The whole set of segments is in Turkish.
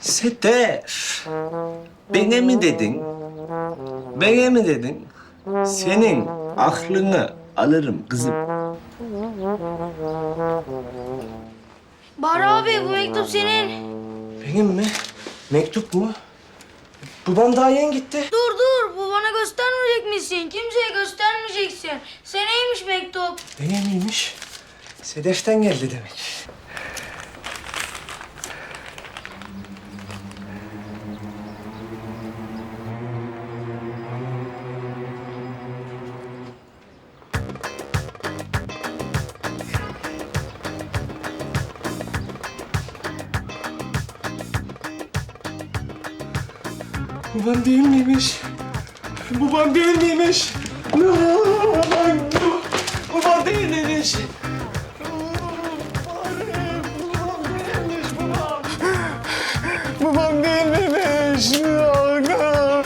Sedef. Bana mi dedin? Bana mi dedin? Senin aklını alırım kızım. Bahar abi bu mektup senin. Benim mi? Mektup mu? Babam daha yeni gitti. Dur dur bu bana göstermeyecek misin? Kimseye göstermeyeceksin. Seneymiş mektup. Benim miymiş? Sedef'ten geldi demek. Babam değil miymiş? Babam değil miymiş? Babam, Babam değil? Aga.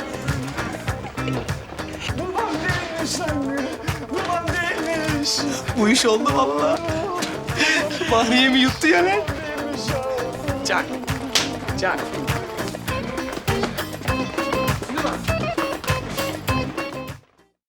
Babam değilmiş anne. Babam değilmiş. Bu iş oldu vallahi. Bahriye mi yuttu ya lan? Çak. Çak.